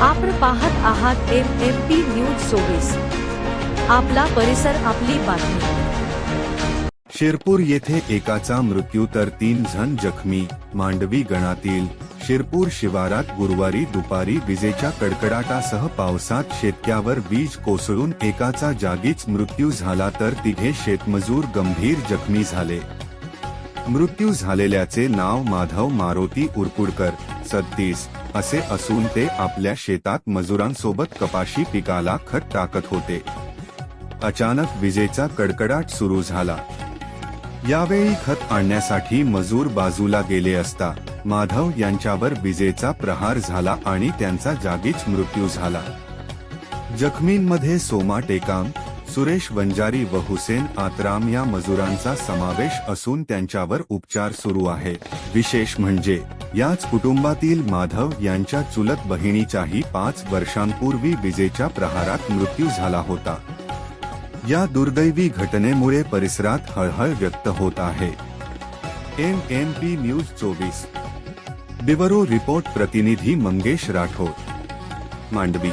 आपण पाहत आहात एम एम पी न्यूज चोवीस. आपला परिसर आपली बातमी. शिरपूर येथे एकाचा मृत्यू तर तीन जण जखमी मांडवी गणातील शिरपूर शिवारात गुरुवारी दुपारी विजेच्या कडकडाटासह पावसात शेतक्यावर वीज कोसळून एकाचा जागीच मृत्यू झाला तर तिघे शेतमजूर गंभीर जखमी झाले. मृत्यू झालेल्याचे नाव माधव मारोती उरकुडकर. सत्तीस असे असून ते आपल्या शेतात मजुरांसोबत कपाशी पिकाला खत टाकत होते. अचानक विजेचा कडकडाट सुरू झाला. यावेळी खत आणण्यासाठी मजूर बाजूला गेले असता माधव यांच्यावर विजेचा प्रहार झाला आणि त्यांचा जागीच मृत्यू झाला. जखमींमध्ये सोमा टेकाम सुरेश वंजारी व हुसेन आतराम या मजुरांचा समावेश असून त्यांच्यावर उपचार सुरू आहे. विशेष म्हणजे याच कुटुंबातील माधव यांच्या चुलत बहिणीचाही पाच वर्षांपूर्वी विजेच्या प्रहारात मृत्यू झाला होता. या दुर्दैवी घटनेमुळे परिसरात हळहळ व्यक्त होत आहे. एम एम पी न्यूज चोवीस. बिवरो रिपोर्ट प्रतिनिधी मंगेश राठोड. मांडवी.